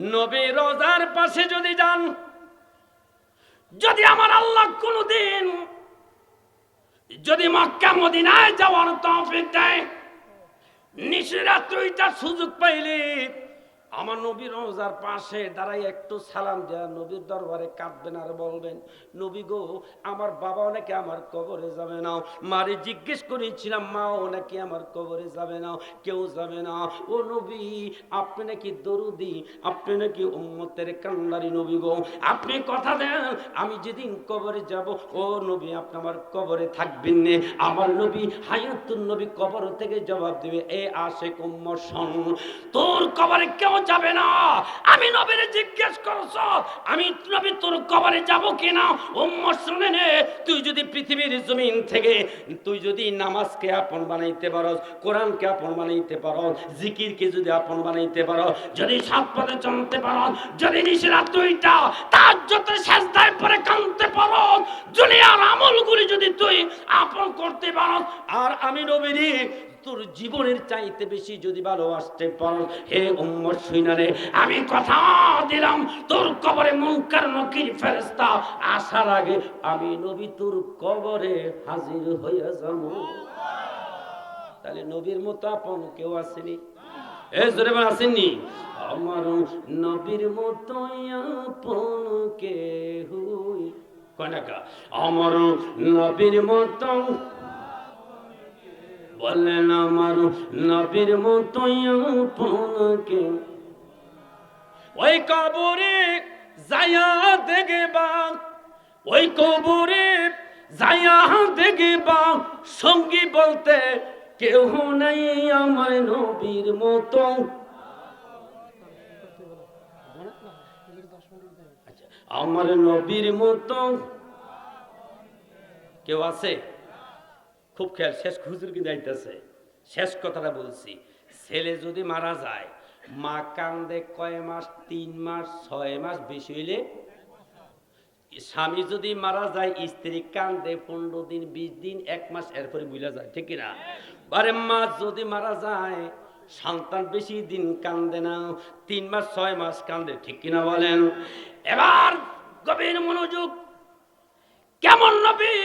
নবী রোজার পাশে যদি যান, যদি আমার আল্লাহ কোনদিন যদি মক্কা মদিনায় যাওয়ার তৌফিক দেয় নিশিরাত্রিটা সুযোগ পাইলে আমার নবীর রোজার পাশে দাঁড়াই একটু সালাম দেয়া, নবীর দরবারে কাঁদবেন আর বলবেন, নবী গো, আমার বাবাও নাকি আমার কবরে যাবে না। মারে জিজ্ঞেস করেছিলাম, মাও নাকি আমার কবরে যাবে না, কেউ যাবে না? ও নবী, আপনি নাকি দরুদি, আপনি নাকি উম্মতের কান্নারি নবী গো। আপনি কথা দেন, আমি যেদিন কবরে যাব, ও নবী, আপনি আমার কবরে থাকবেন নে। আমার নবী হায়াতুন নবী কবর থেকে জবাব দেবে, এ আশে কুম্মর শোন, তোর কবরে কেউ যাবে না। আমি নবীরে জিজ্ঞেস করছ, আমি নবী তোর কবরে যাব কিনা? উম্মর শুনে নে, তুই যদি পৃথিবীর জমিন থেকে, তুই যদি নামাজকে আপন বানাইতে পারস, কোরআনকে আপন বানাইতে পারস, জিকিরকে যদি আপন বানাইতে পারো যদি সাত পথে চলতে পারো যদি নিশিরা তুইটা তার যত শেষদায় পরে কানতে পারো দুনিয়ার আমলগুলি যদি তুই আপন করতে পারো আর আমি নবীরি তোর জীবনের চাইতে বেশি যদি ভালোবাসতে পারো, হে উম্মর সুইনারে, আমি কথা দিলাম, তোর কবরে মুনকার, নকির ফেরেস্তা আসার আগে আমি নবী তোর কবরে হাজির হইয়া যাব। তাহলে নবীর মতো আপন কেউ আসেনি? এ জোরে আসেননি? আমার নবীর মতো আপন কে হুই কনাকা আমার নবীর মতো বলেন আমার নবীর মতো আপন কে ওই কবরে যায়া দেখবা ওই কবরে যায়া দেখবা সঙ্গী বলতে কেউ নাই আমার নবীর মতো। আচ্ছা, আমার নবীর মতো কেউ আছে? খুব খেয়াল, শেষ খুচুর কি যাইতেছে শেষ কথাটা বলছি, ছেলে যদি মারা যায়, মা কান্দে কয় মাস, তিন মাস, ছয় মাস বেশি হইলে? স্বামী যদি মারা যায়, স্ত্রী কান্দে পনেরো দিন, বিশ দিন, এক মাস, এরপরে বুঝা যায়, ঠিক কিনা? আরে মা যদি মারা যায়, সন্তান বেশি দিন কান্দে না, তিন মাস, ছয় মাস কান্দে, ঠিক কিনা বলেন? এবার গভীর মনোযোগ, কেমন নবী?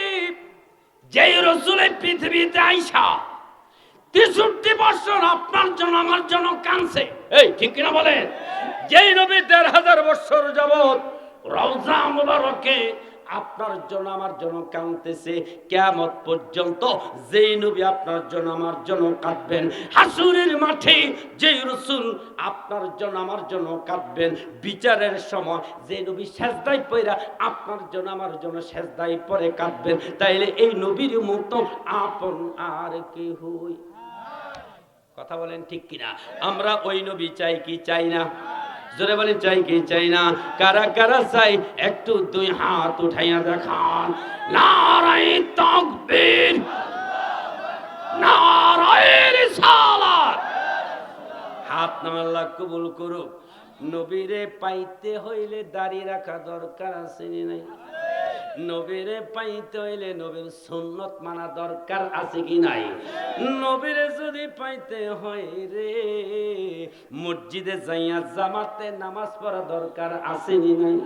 যেই রসুলের পৃথিবীতে আইসা, তেষট্টি বছর আপনার জন্য, আমার জন্য কানছে এই, ঠিক কিনা বলেন? যেই নবী দেড় হাজার বছর যাবৎ রওজা মুবারকে আপনার জন্য আমার জন্য কাঁদতেছে। কেমত পর্যন্ত যেই নবী আপনার জন্য আমার জন্য কাঁদবেন। হাসুরের মাঠে যেই রসুল আপনার জন্য আমার জন্য কাঁদবেন। বিচারের সময় যে নবী সেজদাই পয়রা আপনার জন্য আমার জন্য সেজদাই পরে কাঁদবেন। তাইলে এই নবীর মতো আপন আর কি হই কথা বলেন ঠিক কিনা? আমরা ওই নবী চাই কি চাই না? জোরে বলি চাই কি চাই না? কারা কারা চাই? একটু দুই হাত উঠাইয়া দেখান। নারাই তকবীর। নারায় সালাত হাত নামাল্লাহ কবুল করুক। নবীরে পাইতে হইলে দাড়ি রাখা দরকার আছে নাই? নবীরে পাইতে হইলে নবীর সুন্নত মানা দরকার আছে কি নাই? নবীরে যদি পাইতে হয় রে, মসজিদে যাইয়া জামাতে নামাজ পড়া দরকার আছে নি নাই?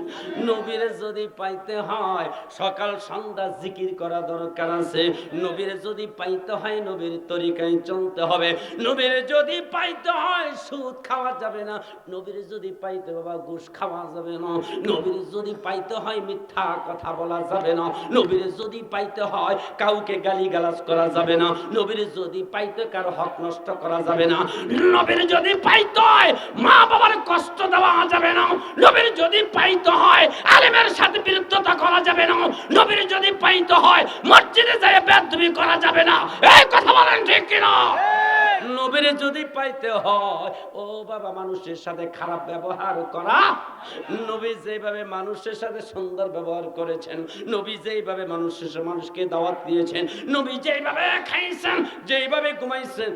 নবীরে যদি পাইতে হয়, সকাল সন্ধ্যা জিকির করা দরকার আছে। নবীরে যদি পাইতে হয়, নবীর তরিকায় চলতে হবে। নবীর যদি পাইতে হয়, সুদ খাওয়া যাবে না। নবীর যদি পাইতে বাবা, ঘুষ খাওয়া যাবে না। নবীর যদি পাইতে হয়, মিথ্যা কথা বলা যাবে না। নবীর যদি পাইতে হয়, কাউকে গালি গালাজ করা যাবে না। নবীর যদি পাইতে কারও হক নষ্ট করা যাবে না। নবীর যদি পাইতে হয় মা বাবার কষ্ট দেওয়া যাবে না। নবীর যদি পাইতে হয়, আলেমের সাথে বিরুদ্ধতা করা যাবে না। নবীর যদি পাইতে হয়, মসজিদে যায় বেদবি করা যাবে না। এই কথা বলেন ঠিক কিনা? নবীরে যদি পাইতে হয়, ও বাবা মানুষের সাথে খারাপ ব্যবহার করা। নবী যেভাবে মানুষের সাথে সুন্দর ব্যবহার করেছেন, নবী যেইভাবে মানুষের মানুষকে দাওয়াত দিয়েছেন, নবী যেইভাবে খাইছেন যেইভাবে ঘুমাইছেন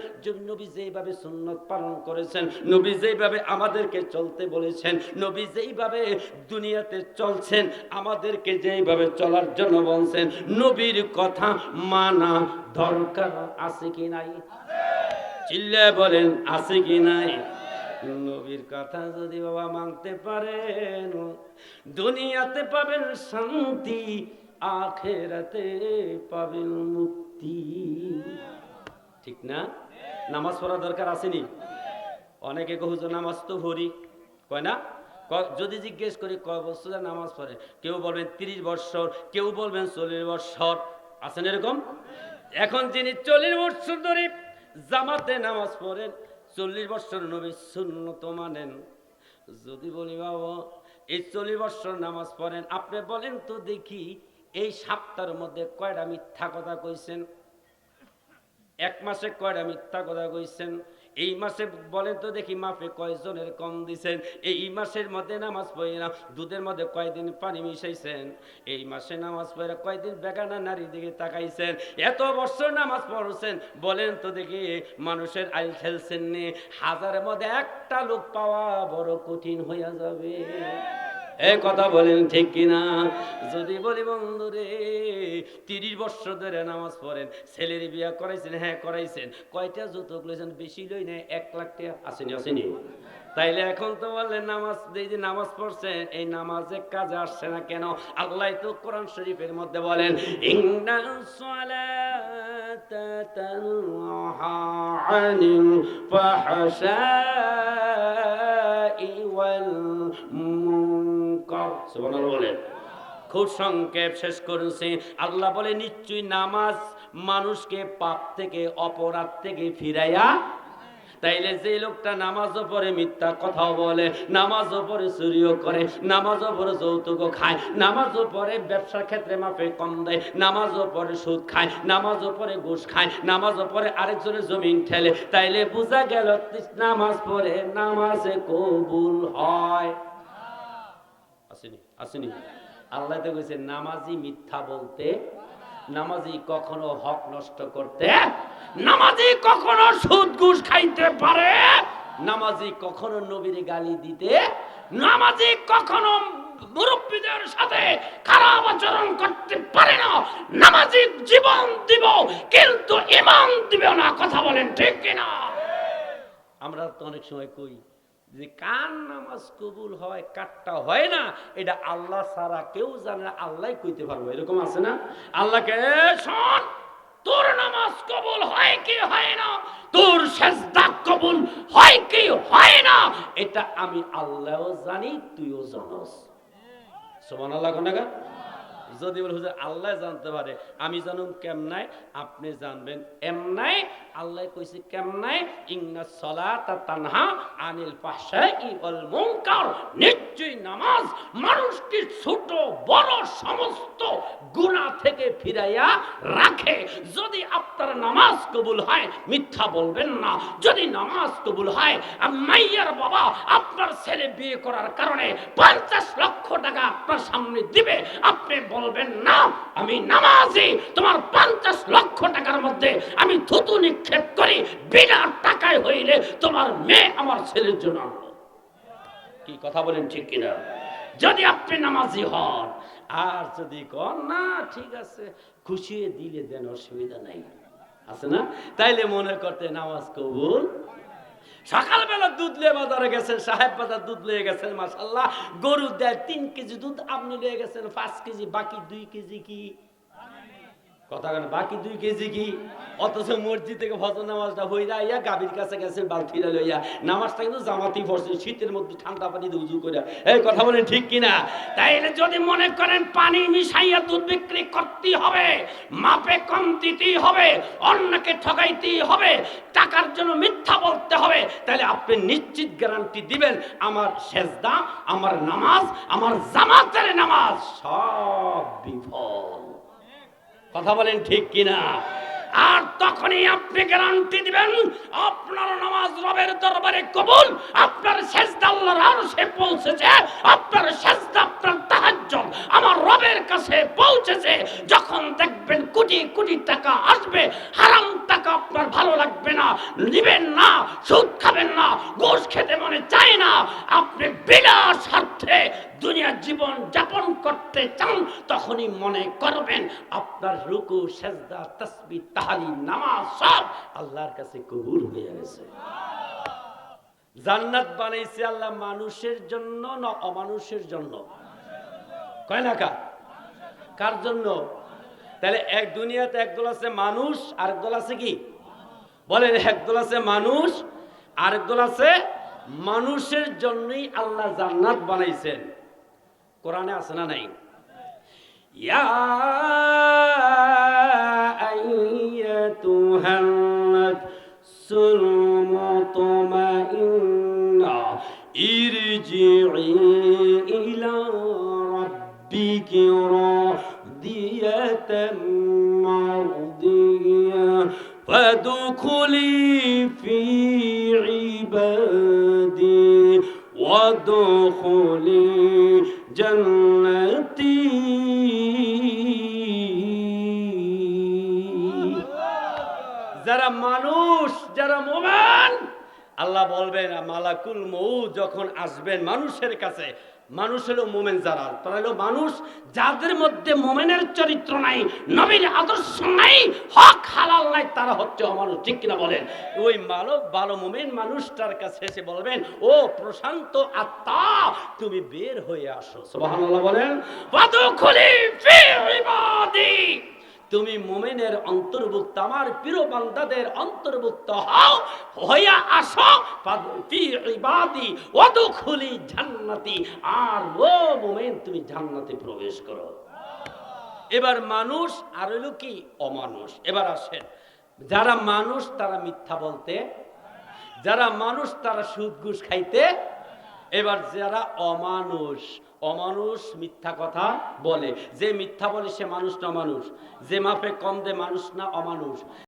নবী যেইভাবে সুন্নত পালন করেছেন, নবী যেইভাবে আমাদেরকে চলতে বলেছেন, নবী যেইভাবে দুনিয়াতে চলছেন, আমাদেরকে যেইভাবে চলার জন্য বলছেন, নবীর কথা মানা দরকার আছে কি নাই? চিল্লে বলেন, আছে কি নাই? নবীর কথা যদি বাবা মানতে পারেন, দুনিয়াতে পাবেন শান্তি, আখেরাতে পাবেন মুক্তি। ঠিক না? নামাজ পড়া দরকার আসেনি? অনেকে কহুজ নামাজ তো ভরি কয় না? ক- যদি জিজ্ঞেস করি, কয় বছর নামাজ পড়ে? কেউ বলবেন তিরিশ বৎসর কেউ বলবেন চল্লিশ বৎসর আছেন এরকম? এখন যিনি চল্লিশ বৎসর ধরে জামাতে নামাজ পড়েন, চল্লিশ বৎসর নবী সুন্নত মানেন। যদি বলি, বাবা, এই চল্লিশ বৎসর নামাজ পড়েন, আপনি বলেন তো দেখি এই সপ্তাহের মধ্যে কয়টা মিথ্যা কথা কইছেন? এক মাসে কয়টা মিথ্যা কথা কইছেন? এই মাসে বলেন তো দেখি মাফে কয়জনের কম দিছেন? এই মাসের মধ্যে নামাজ পড়ি না, দুধের মধ্যে কয়দিন পানি মিশাইছেন? এই মাসে নামাজ পড়ে কয়দিন বেগানা নারী দিকে তাকাইছেন? এত বছর নামাজ পড়ছেন, বলেন তো দেখি মানুষের আইল খেলছেন নি? হাজারের মধ্যে একটা লোক পাওয়া বড় কঠিন হইয়া যাবে। এই কথা বলেন ঠিক কিনা? যদি বলি, বন্ধুরে, তিরিশ বছর ধরে নামাজ পড়েন, ছেলের বিয়া করাইছেন হ্যাঁ করাইছেন। কয়টা যৌতুক লইছেন? বেশি লই নাই, এক লাখ টাকা আসেনি আসেনি। তাইলে এখন তো বললেন, নামাজ, এই যে নামাজ পড়ছেন, এই নামাজে কাজে আসছে না কেন? আল্লাহ তো কোরআন শরীফের মধ্যে বলেন, ইন্না খুব সংক্ষেপ শেষ করেছি। আল্লাহ বলে, নিশ্চয়ই নামাজ মানুষকে পাপ থেকে, অপরাধ থেকে ফিরাইয়া তাইলে যে লোকটা নামাজও পড়ে মিথ্যা কথাও বলে, নামাজও পড়ে চুরিও করে, নামাজও পড়ে যৌতুকও খায়, নামাজও পড়ে ব্যবসার ক্ষেত্রে মাপে কম দেয়, নামাজও পড়ে সুদ খায়, নামাজও পড়ে ঘুষ খায়, নামাজও পড়ে আরেকজনের জমিন ঠেলে। তাইলে বোঝা গেল নামাজ পড়ে নামাজে কবুল হয়। আসেনি। আল্লাহ তো কইছে, নামাজি মিথ্যা বলতে, নামাজি কখনো হক নষ্ট করতে, নামাজি কখনো সুদ ঘুষ খাইতে পারে, নামাজি কখনো নবীর গালি দিতে, নামাজি কখনো মুরব্বীদের সাথে খারাপ আচরণ করতে পারে না। নামাজি জীবন দিব, কিন্তু ইমান দিবে না, কথা বলেন ঠিক কিনা? আমরা তো অনেক সময় কই যে কার নামাজ কবুল হয় কারটা হয় না এটা আল্লাহ ছাড়া কেউ জানে না আল্লাহ কইতে পারব এরকম আছে না? আল্লাহকে "এ, শোন তোর নামাজ কবুল হয় কি হয় না? তোর সেজদা কবুল হয় কি হয় না? এটা আমি আল্লাহও জানি তুইও জানোস। সমান আল্লাহ কোনাগা যদি বলে আল্লাহ জানতে পারে আমি জানুম কেমনাই আপনি জানবেন এমনাই আল্লাহ কইছে কেমনাই ইন্না সলাতা তানহা আনিল ফাহশাই ওয়াল মুনকার। নিশ্চয়ই নামাজ মানুষকে ছোট, বড় সমস্ত গুনাহ থেকে ফিরাইয়া রাখে। যদি আপনার নামাজ কবুল হয়, মিথ্যা বলবেন না। যদি নামাজ কবুল হয় মাইয়ার বাবা আপনার ছেলে বিয়ে করার কারণে পঞ্চাশ লক্ষ টাকা আপনার সামনে দিবে, আপনি বলবেন, না, আমি নামাজি। তোমার পঞ্চাশ লক্ষ টাকার মধ্যে আমি থুতু নিক্ষেপ করি। বিনা টাকায় হইলে তোমার মেয়ে আমার ছেলের জন্য। কি কথা বলেন ঠিক কিনা? যদি আপনি নামাজি হন, আর যদি কন, না, ঠিক আছে, খুশিয়ে দিলে দেন, অসুবিধা নাই। আছে না? তাইলে মনে করতে নামাজ কবুল। সকালবেলা দুধ লিয়ে বাজারে গেছেন, সাহেব বাজার দুধ লিয়ে গেছেন মাসাল্লাহ গরু দেয় তিন কেজি দুধ, আপনি লিয়ে গেছেন, পাঁচ কেজি, বাকি দুই কেজি কি? কথা কেন, বাকি দুই কেজি কি? অথচ মসজিদ থেকে ফজর নামাজটা হয়ে যাইয়া গাভীর কাছে গেছেন বালতিরা লইয়া। নামাজটা কিন্তু জামাতি পড়ছে, শীতের মধ্যে ঠান্ডা পানি দিয়ে উজু করে এই কথা বলেন ঠিক কিনা? তাইলে যদি মনে করেন পানি মিশাইয়া দুধ বিক্রি করতে হবে, মাপে কম দিতেই হবে, অন্যকে ঠকাইতেই হবে, টাকার জন্য মিথ্যা বলতে হবে তাহলে আপনি নিশ্চিত গ্যারান্টি দিবেন, আমার সেজদা, আমার নামাজ, আমার জামাতের নামাজ, সব বিফল। কথা বলেন ঠিক কিনা? আর তখনই আপনি গ্যারান্টি দিবেন, আপনার নামাজ রবের দরবারে কবুল, আপনার সেজদা আল্লাহর সে পৌঁছেছে, আপনার সেজদা আপনার তাহাজ্জুদ আমার রবের কাছে পৌঁছেছে, যখন দেখবেন কোটি কোটি টাকা আসবে, হারাম টাকা আপনার ভালো লাগবে না, নিবেন না, সুদ খাবেন না, ঘুষ খেতে মনে চায় না, আপনি বিনা স্বার্থে দুনিয়ার জীবন যাপন করতে চান, তখনই মনে করবেন আপনার রুকু, সেজদা তসবি তাহারি নামাজ সব আল্লাহর কাছে কবুল হয়ে গেছে। জান্নাত বানাইছে আল্লাহ মানুষের জন্য না অমানুষের জন্য? কয় না কার জন্য? তাহলে এক দুনিয়াতে একদল আছে মানুষ, আরেক দল আছে কি? বলেন একদল আছে মানুষ, আরেক দল আছে মানুষের জন্যই আল্লাহ জান্নাত বানাইছেন। কোরআনে আছে না নাই? ইয়া আইয়াতুহান ইরজিই فادخلي في عبادي وادخلي جنتي যারা মানুষ যারা মোমেন আল্লাহ বলবেন মালাকুল মৌ যখন আসবেন মানুষের কাছে মানুষ হলো মোমেন যারা তারা হলো মানুষ যাদের মধ্যে মোমেনের চরিত্র নাই, নবীর আদর্শ নাই, হক হালাল নাই, তারা হচ্ছে অমানুষ। ঠিক কিনা বলেন? ওই মানব ভালো মোমেন মানুষটার কাছে এসে বলবেন, ও প্রশান্ত আত্মা, তুমি বের হয়ে আসো। সুবহানাল্লাহ বলেন ইবাদি। তুমি মোমেনের অন্তর্ভুক্ত, আমার প্রিয় বান্দাদের অন্তর্ভুক্ত হও, হইয়া আসো ইবাদি ওয়াদখুলি জান্নাতি। আর ও মোমেন, তুমি জান্নাতে প্রবেশ করো। এবার মানুষ, আর হইল কি? অমানুষ। এবার আসেন, যারা মানুষ তারা মিথ্যা বলতে, যারা মানুষ তারা সুদ ঘুষ খাইতে এবার যারা অমানুষ অমানুষ মিথ্যা কথা বলে। যে মিথ্যা বলে সে মানুষ না মানুষ যে মাপে কম দে মানুষ না অমানুষ।